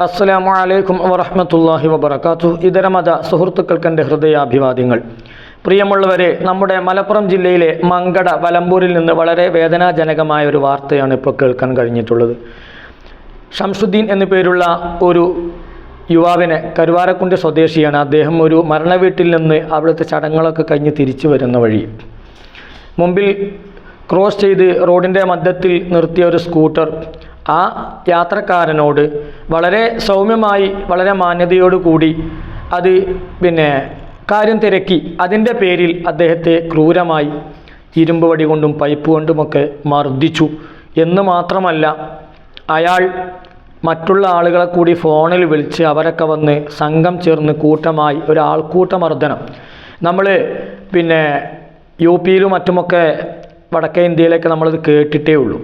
അസ്സലാമു അലൈക്കും വറഹ്മത്തുള്ളാഹി വബറകാതുഹു. ഇതര മത സുഹൃത്തുക്കൾക്ക് എന്റെ ഹൃദയാഭിവാദ്യങ്ങൾ. പ്രിയമുള്ളവരെ നമ്മുടെ മലപ്പുറം ജില്ലയിലെ മങ്കട വലമ്പൂരിൽ നിന്ന് വളരെ വേദനാജനകമായ ഒരു വാർത്തയാണ് ഇപ്പോൾ കേൾക്കാൻ കഴിഞ്ഞിട്ടുള്ളത്. ഷംസുദ്ദീൻ എന്നു പേരുള്ള ഒരു യുവാവിനെ കരുവാരക്കുണ്ട് സ്വദേശിയാണ്. അദ്ദേഹം ഒരു മരണവീട്ടിൽ നിന്ന് അവിടുത്തെ ചടങ്ങുകളൊക്കെ കഴിഞ്ഞ് തിരിച്ചു വരുന്ന വഴി. മുമ്പിൽ ക്രോസ് ചെയ്ത് റോഡിന്റെ മധ്യത്തിൽ നിർത്തിയ ഒരു സ്കൂട്ടർ ആ യാത്രക്കാരനോട് വളരെ സൗമ്യമായി വളരെ മാന്യതയോടു കൂടി അത് പിന്നെ കാര്യം തിരക്കി. അതിന്റെ പേരിൽ അദ്ദേഹത്തെ ക്രൂരമായി ഇരുമ്പ് വടി കൊണ്ടും പൈപ്പ് കൊണ്ടുമൊക്കെ മർദ്ദിച്ചു. എന്ന് മാത്രമല്ല അയാൾ മറ്റുള്ള ആളുകളെ കൂടി ഫോണിൽ വിളിച്ച് അവരൊക്കെ വന്ന് സംഘം ചേർന്ന് കൂട്ടമായി ഒരു ആൾക്കൂട്ടമർദ്ദനം നമ്മൾ പിന്നെ യു പിയിലും മറ്റുമൊക്കെ വടക്കേ ഇന്ത്യയിലൊക്കെ നമ്മളത് കേട്ടിട്ടേ ഉള്ളൂ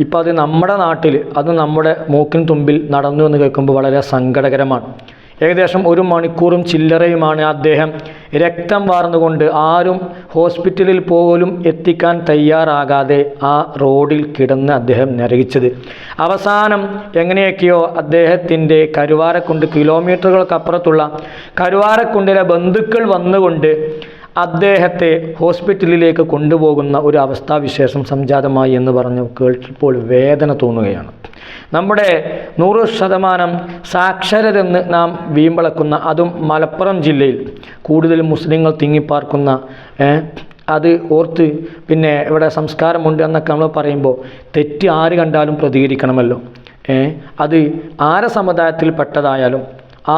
ഇപ്പോൾ അത് നമ്മുടെ നാട്ടിൽ അത് നമ്മുടെ മൂക്കിൻ തുമ്പിൽ നടന്നു എന്ന് കേൾക്കുമ്പോൾ വളരെ സങ്കടകരമാണ്. ഏകദേശം ഒരു മണിക്കൂറും ചില്ലറയുമാണ് അദ്ദേഹം രക്തം വാർന്നുകൊണ്ട് ആരും ഹോസ്പിറ്റലിൽ പോലും എത്തിക്കാൻ തയ്യാറാകാതെ ആ റോഡിൽ കിടന്ന് അദ്ദേഹം നരകിച്ചത്. അവസാനം എങ്ങനെയൊക്കെയോ അദ്ദേഹത്തിന്റെ കരുവാരക്കുണ്ട് കിലോമീറ്ററുകൾക്കപ്പുറത്തുള്ള കരുവാരക്കുണ്ടിലെ ബന്ധുക്കൾ വന്നുകൊണ്ട് അദ്ദേഹത്തെ ഹോസ്പിറ്റലിലേക്ക് കൊണ്ടുപോകുന്ന ഒരു അവസ്ഥാവിശേഷം സംജാതമായി എന്ന് പറഞ്ഞു കേൾക്കുമ്പോൾ വേദന തോന്നുകയാണ്. നമ്മുടെ നൂറ് ശതമാനം സാക്ഷരരെന്ന് നാം വീമ്പളക്കുന്ന അതും മലപ്പുറം ജില്ലയിൽ കൂടുതൽ മുസ്ലിങ്ങൾ തിങ്ങിപ്പാർക്കുന്ന അത് ഓർത്ത് പിന്നെ ഇവിടെ സംസ്കാരമുണ്ട് എന്നൊക്കെ നമ്മൾ പറയുമ്പോൾ തെറ്റ് ആര് കണ്ടാലും പ്രതികരിക്കണമല്ലോ. അത് ആരെ സമുദായത്തിൽപ്പെട്ടതായാലും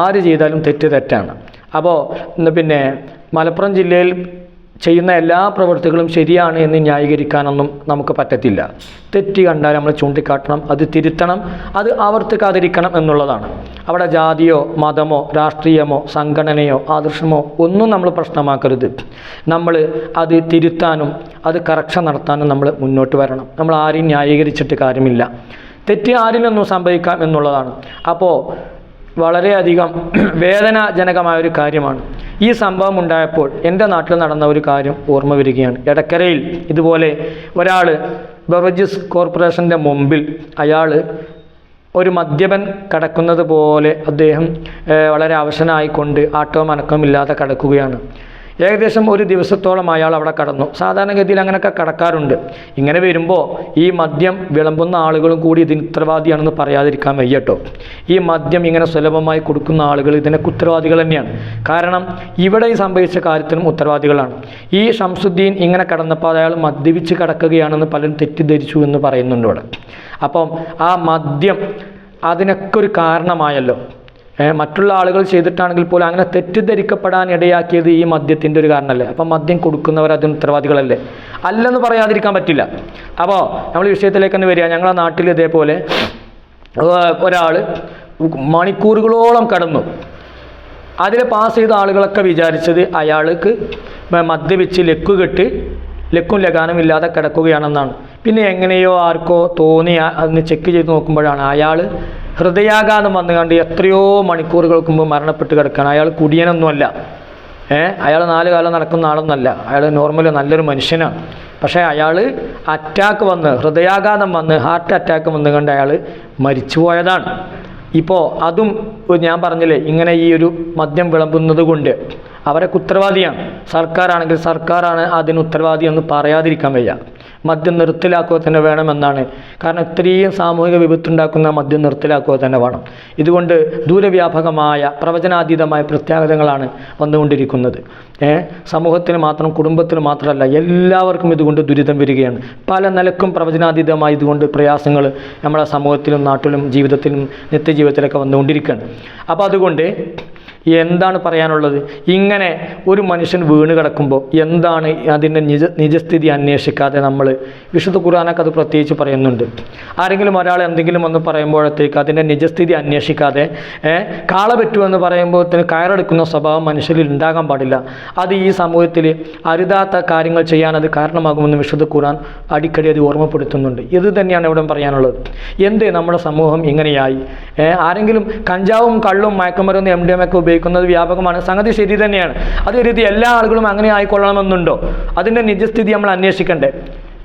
ആര് ചെയ്താലും തെറ്റ് തെറ്റാണ്. അപ്പോൾ പിന്നെ മലപ്പുറം ജില്ലയിൽ ചെയ്യുന്ന എല്ലാ പ്രവൃത്തികളും ശരിയാണ് എന്ന് ന്യായീകരിക്കാനൊന്നും നമുക്ക് പറ്റത്തില്ല. തെറ്റ് കണ്ടാൽ നമ്മൾ ചൂണ്ടിക്കാട്ടണം അത് തിരുത്തണം അത് ആവർത്തിക്കാതിരിക്കണം എന്നുള്ളതാണ്. അവിടെ ജാതിയോ മതമോ രാഷ്ട്രീയമോ സംഘടനയോ ആദർശമോ ഒന്നും നമ്മൾ പ്രശ്നമാക്കരുത്. നമ്മൾ അത് തിരുത്താനും അത് കറക്ഷൻ നടത്താനും നമ്മൾ മുന്നോട്ട് വരണം. നമ്മൾ ആരെയും ന്യായീകരിച്ചിട്ട് കാര്യമില്ല. തെറ്റ് ആരിലൊന്നും സംഭവിക്കാം എന്നുള്ളതാണ്. അപ്പോൾ വളരെയധികം വേദനാജനകമായ ഒരു കാര്യമാണ്. ഈ സംഭവം ഉണ്ടായപ്പോൾ എന്റെ നാട്ടിൽ നടന്ന ഒരു കാര്യം ഓർമ്മ വരികയാണ്. എടക്കരയിൽ ഇതുപോലെ ഒരാൾ ബെവറേജസ് കോർപ്പറേഷന്റെ മുമ്പിൽ അയാൾ ഒരു മദ്യപൻ കടക്കുന്നത് പോലെ അദ്ദേഹം വളരെ അവശനായിക്കൊണ്ട് ആട്ടവും അനക്കമില്ലാതെ കടക്കുകയാണ്. ഏകദേശം ഒരു ദിവസത്തോളം അയാൾ അവിടെ കടന്നു. സാധാരണഗതിയിൽ അങ്ങനെയൊക്കെ കടക്കാറുണ്ട്. ഇങ്ങനെ വരുമ്പോൾ ഈ മദ്യം വിളമ്പുന്ന ആളുകളും കൂടി ഇതിന് ഉത്തരവാദിയാണെന്ന് പറയാതിരിക്കാൻ വയ്യട്ടോ ഈ മദ്യം ഇങ്ങനെ സുലഭമായി കൊടുക്കുന്ന ആളുകൾ ഇതിനെ ഉത്തരവാദികൾ തന്നെയാണ്. കാരണം ഇവിടെ ഈ സംഭവിച്ച കാര്യത്തിനും ഉത്തരവാദികളാണ്. ഈ ഷംസുദ്ദീൻ ഇങ്ങനെ കടന്നപ്പോൾ അയാൾ മദ്യപിച്ച് കിടക്കുകയാണെന്ന് പലരും തെറ്റിദ്ധരിച്ചു എന്ന് പറയുന്നുണ്ട് ഇവിടെ. അപ്പം ആ മദ്യം അതിനൊക്കെ ഒരു കാരണമായല്ലോ. മറ്റുള്ള ആളുകൾ ചെയ്തിട്ടാണെങ്കിൽ പോലും അങ്ങനെ തെറ്റിദ്ധരിക്കപ്പെടാൻ ഇടയാക്കിയത് ഈ മദ്യത്തിന്റെ ഒരു കാരണമല്ലേ? അപ്പം മദ്യം കൊടുക്കുന്നവർ അതിന് ഉത്തരവാദികളല്ലേ? അല്ലെന്ന് പറയാതിരിക്കാൻ പറ്റില്ല. അപ്പോൾ നമ്മൾ വിഷയത്തിലേക്ക് തന്നെ വരിക. ഞങ്ങളുടെ നാട്ടിൽ ഇതേപോലെ ഒരാൾ മണിക്കൂറുകളോളം കടന്നു. അതിൽ പാസ് ചെയ്ത ആളുകളൊക്കെ വിചാരിച്ചത് അയാൾക്ക് മദ്യപിച്ച് ലക്ക് കെട്ട് ലക്കും ലഗാനും ഇല്ലാതെ കിടക്കുകയാണെന്നാണ്. പിന്നെ എങ്ങനെയോ ആർക്കോ തോന്നി അന്ന് ചെക്ക് ചെയ്ത് നോക്കുമ്പോഴാണ് അയാൾ ഹൃദയാഘാതം വന്നു കണ്ട് എത്രയോ മണിക്കൂറുകൾക്ക് മുമ്പ് മരണപ്പെട്ട് കിടക്കുകയാണ്. അയാൾ കുടിയനൊന്നുമല്ല. അയാൾ നാല് കാലം നടക്കുന്ന ആളൊന്നല്ല. അയാൾ നോർമലി നല്ലൊരു മനുഷ്യനാണ്. പക്ഷേ അയാൾ അറ്റാക്ക് വന്ന് ഹൃദയാഘാതം വന്ന് ഹാർട്ട് അറ്റാക്ക് വന്ന് കണ്ട് അയാൾ മരിച്ചു പോയതാണ്. ഇപ്പോൾ അതും ഞാൻ പറഞ്ഞില്ലേ ഇങ്ങനെ ഈ ഒരു മദ്യം വിളമ്പുന്നത് കൊണ്ട് അവരൊക്കെ ഉത്തരവാദിയാണ്. സർക്കാരാണെങ്കിൽ സർക്കാരാണ് അതിന് ഉത്തരവാദി എന്ന് പറയാതിരിക്കാൻ വയ്യ. മദ്യം നിർത്തലാക്കുക തന്നെ വേണമെന്നാണ്. കാരണം ഇത്രയും സാമൂഹിക വിപത്തുണ്ടാക്കുന്ന മദ്യം നിർത്തലാക്കുക തന്നെ വേണം. ഇതുകൊണ്ട് ദൂരവ്യാപകമായ പ്രവചനാതീതമായ പ്രത്യാഘാതങ്ങളാണ് വന്നുകൊണ്ടിരിക്കുന്നത്. സമൂഹത്തിന് മാത്രം കുടുംബത്തിന് മാത്രമല്ല എല്ലാവർക്കും ഇതുകൊണ്ട് ദുരിതം വരികയാണ്. പല നിലക്കും പ്രവചനാതീതമായി ഇതുകൊണ്ട് പ്രയാസങ്ങൾ നമ്മുടെ സമൂഹത്തിലും നാട്ടിലും ജീവിതത്തിലും നിത്യജീവിതത്തിലൊക്കെ വന്നുകൊണ്ടിരിക്കുകയാണ്. അപ്പോൾ അതുകൊണ്ട് എന്താണ് പറയാനുള്ളത്? ഇങ്ങനെ ഒരു മനുഷ്യൻ വീണ് കിടക്കുമ്പോൾ എന്താണ് അതിന്റെ നിജ നിജസ്ഥിതി അന്വേഷിക്കാതെ നമ്മൾ വിശുദ്ധ ഖുർആാനൊക്കെ അത് പ്രത്യേകിച്ച് പറയുന്നുണ്ട്. ആരെങ്കിലും ഒരാൾ എന്തെങ്കിലും ഒന്ന് പറയുമ്പോഴത്തേക്ക് അതിന്റെ നിജസ്ഥിതി അന്വേഷിക്കാതെ കാള പറ്റുമെന്ന് തന്നെ കയറെടുക്കുന്ന സ്വഭാവം മനുഷ്യരിൽ ഉണ്ടാകാൻ പാടില്ല. അത് ഈ സമൂഹത്തിൽ അരുതാത്ത കാര്യങ്ങൾ ചെയ്യാൻ അത് കാരണമാകുമെന്ന് വിശുദ്ധ ഖുർആൻ അടിക്കടി അത് ഓർമ്മപ്പെടുത്തുന്നുണ്ട്. ഇത് തന്നെയാണ് ഇവിടെ പറയാനുള്ളത്. എന്ത് നമ്മുടെ സമൂഹം ഇങ്ങനെയായി? ആരെങ്കിലും കഞ്ചാവും കള്ളും മയക്കുമരുന്ന് എം ഡി എം ഒക്കെ ഉപയോഗിക്കുന്നത് വ്യാപകമാണ്. സംഗതി ശരി തന്നെയാണ്. അത് കരുതി എല്ലാ ആളുകളും അങ്ങനെ ആയിക്കൊള്ളണമെന്നുണ്ടോ? അതിന്റെ നിജസ്ഥിതി നമ്മൾ അന്വേഷിക്കണ്ടേ.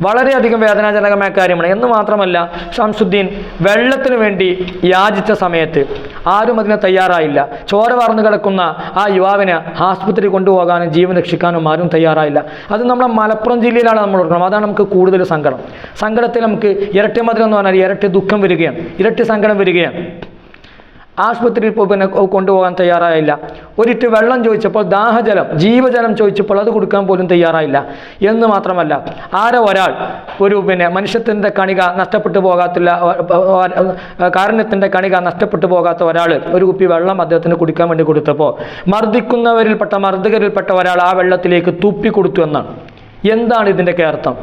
വളരെയധികം വേദനാജനകമായ കാര്യമാണ്. എന്ന് മാത്രമല്ല ഷംസുദ്ദീൻ വെള്ളത്തിന് വേണ്ടി യാചിച്ച സമയത്ത് ആരും അതിന് തയ്യാറായില്ല. ചോര വാർന്നു കിടക്കുന്ന ആ യുവാവിനെ ആസ്പത്രി കൊണ്ടുപോകാനും ജീവൻ രക്ഷിക്കാനും ആരും തയ്യാറായില്ല. അത് നമ്മളെ മലപ്പുറം ജില്ലയിലാണ് നമ്മൾ ഓർക്കണം. അതാണ് നമുക്ക് കൂടുതൽ സങ്കടം. സങ്കടത്തിൽ നമുക്ക് ഇരട്ടി മധുരം എന്ന് പറഞ്ഞാൽ ഇരട്ടി ദുഃഖം വരികയാണ്. ഇരട്ടി സങ്കടം വരികയാണ്. ആശുപത്രിയിൽ പിന്നെ കൊണ്ടുപോകാൻ തയ്യാറായില്ല. ഒരിറ്റ് വെള്ളം ചോദിച്ചപ്പോൾ ദാഹജലം ജീവജലം ചോദിച്ചപ്പോൾ അത് കൊടുക്കാൻ പോലും തയ്യാറായില്ല. എന്ന് മാത്രമല്ല ആരോ ഒരാൾ ഒരു പിന്നെ മനുഷ്യത്തിന്റെ കണിക നഷ്ടപ്പെട്ടു പോകാത്തില്ല കാരുണ്യത്തിന്റെ കണിക നഷ്ടപ്പെട്ടു പോകാത്ത ഒരാൾ ഒരു കുപ്പി വെള്ളം അദ്ദേഹത്തിന് കുടിക്കാൻ വേണ്ടി കൊടുത്തപ്പോൾ മർദ്ദിക്കുന്നവരിൽപ്പെട്ട മർദ്ദകരിൽപ്പെട്ട ഒരാൾ ആ വെള്ളത്തിലേക്ക് തുപ്പി കൊടുത്തു എന്നാണ്. എന്താണ് ഇതിന്റെയൊക്കെ അർത്ഥം?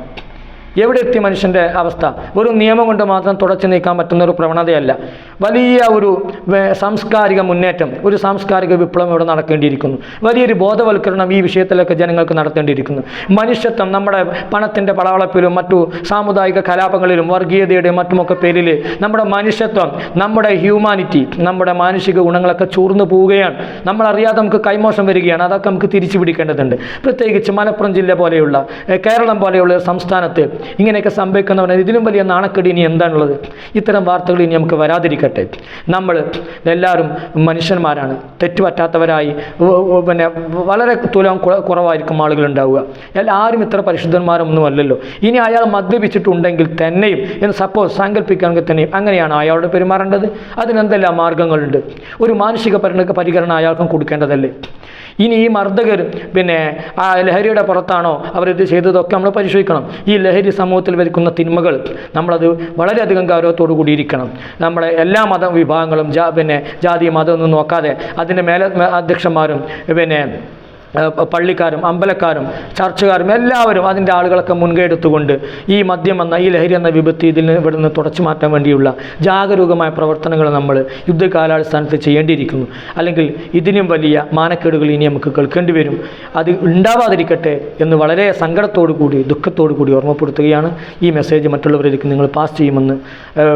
എവിടെ എത്തി മനുഷ്യന്റെ അവസ്ഥ? ഒരു നിയമം കൊണ്ട് മാത്രം തുടച്ചു നീക്കാൻ പറ്റുന്ന ഒരു പ്രവണതയല്ല. വലിയ ഒരു സാംസ്കാരിക മുന്നേറ്റം ഒരു സാംസ്കാരിക വിപ്ലവം ഇവിടെ നടക്കേണ്ടിയിരിക്കുന്നു. വലിയൊരു ബോധവൽക്കരണം ഈ വിഷയത്തിലൊക്കെ ജനങ്ങൾക്ക് നടത്തേണ്ടിയിരിക്കുന്നു. മനുഷ്യത്വം നമ്മുടെ പണത്തിന്റെ പളവളപ്പിലും മറ്റു സാമുദായിക കലാപങ്ങളിലും വർഗീയതയുടെയും മറ്റുമൊക്കെ പേരിൽ നമ്മുടെ മനുഷ്യത്വം നമ്മുടെ ഹ്യൂമാനിറ്റി നമ്മുടെ മാനുഷിക ഗുണങ്ങളൊക്കെ ചൂർന്നു പോവുകയാണ്. നമ്മളറിയാതെ നമുക്ക് കൈമോശം വരികയാണ്. അതൊക്കെ നമുക്ക് തിരിച്ചു പിടിക്കേണ്ടതുണ്ട് പ്രത്യേകിച്ച് മലപ്പുറം ജില്ല പോലെയുള്ള കേരളം പോലെയുള്ള സംസ്ഥാനത്ത് ഇങ്ങനെയൊക്കെ സംഭവിക്കുന്നവന് ഇതിലും വലിയ നാണക്കേട് ഇനി എന്താണുള്ളത്? ഇത്തരം വാർത്തകൾ ഇനി നമുക്ക് വരാതിരിക്കട്ടെ. നമ്മൾ എല്ലാവരും മനുഷ്യന്മാരാണ്. തെറ്റുപറ്റാത്തവരായി പിന്നെ വളരെ തുലം കുറ- കുറവായിരിക്കും ആളുകൾ ഉണ്ടാവുക എല്ലാവരും ഇത്ര പരിശുദ്ധന്മാരൊന്നും അല്ലല്ലോ. ഇനി അയാൾ മദ്യപിച്ചിട്ടുണ്ടെങ്കിൽ തന്നെയും എന്ന് സപ്പോസ് സങ്കല്പിക്കുകയാണെങ്കിൽ തന്നെയും അങ്ങനെയാണ് അയാളോട് പെരുമാറേണ്ടത്. അതിനെന്തെല്ലാം മാർഗങ്ങളുണ്ട്? ഒരു മാനസിക പരികരണം അയാൾക്കും കൊടുക്കേണ്ടതല്ലേ? ഇനി ഈ മർദ്ദകർ പിന്നെ ആ ലഹരിയുടെ പുറത്താണോ അവരിത് ചെയ്തതൊക്കെ നമ്മൾ പരിശോധിക്കണം. ഈ ലഹരി സമൂഹത്തിൽ വരുക്കുന്ന തിന്മകൾ നമ്മളത് വളരെയധികം ഗൗരവത്തോടു കൂടിയിരിക്കണം. നമ്മുടെ എല്ലാ മത വിഭാഗങ്ങളും ജാ പിന്നെ ജാതി മതമൊന്നും നോക്കാതെ അതിന്റെ മേല അധ്യക്ഷന്മാരും പിന്നെ പള്ളിക്കാരും അമ്പലക്കാരും ചർച്ചുകാരും എല്ലാവരും അതിന്റെ ആളുകളൊക്കെ മുൻകൈയെടുത്തുകൊണ്ട് ഈ മദ്യം എന്ന ഈ ലഹരി എന്ന വിപത്തി ഇതിൽ നിന്ന് ഇവിടെ നിന്ന് തുടച്ചു മാറ്റാൻ വേണ്ടിയുള്ള ജാഗരൂകമായ പ്രവർത്തനങ്ങൾ നമ്മൾ യുദ്ധകാലാടിസ്ഥാനത്ത് ചെയ്യേണ്ടിയിരിക്കുന്നു. അല്ലെങ്കിൽ ഇതിനും വലിയ മാനക്കേടുകൾ ഇനി നമുക്ക് കേൾക്കേണ്ടി വരും. അത് ഉണ്ടാവാതിരിക്കട്ടെ എന്ന് വളരെ സങ്കടത്തോടു കൂടി ദുഃഖത്തോടു കൂടി ഓർമ്മപ്പെടുത്തുകയാണ് ഈ മെസ്സേജ് മറ്റുള്ളവരിലേക്ക് നിങ്ങൾ പാസ് ചെയ്യുമെന്ന്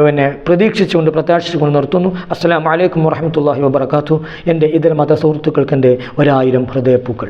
പിന്നെ പ്രതീക്ഷിച്ചുകൊണ്ട് പ്രത്യാശിച്ചുകൊണ്ട് നിർത്തുന്നു. അസ്സലാം വലൈക്കും വറഹമത്തല്ലാഹി വബർക്കാത്തു എന്റെ ഇതര മത സുഹൃത്തുക്കൾക്ക് എന്റെ ഒരായിരം ഹൃദയപ്പൂക്കൾ.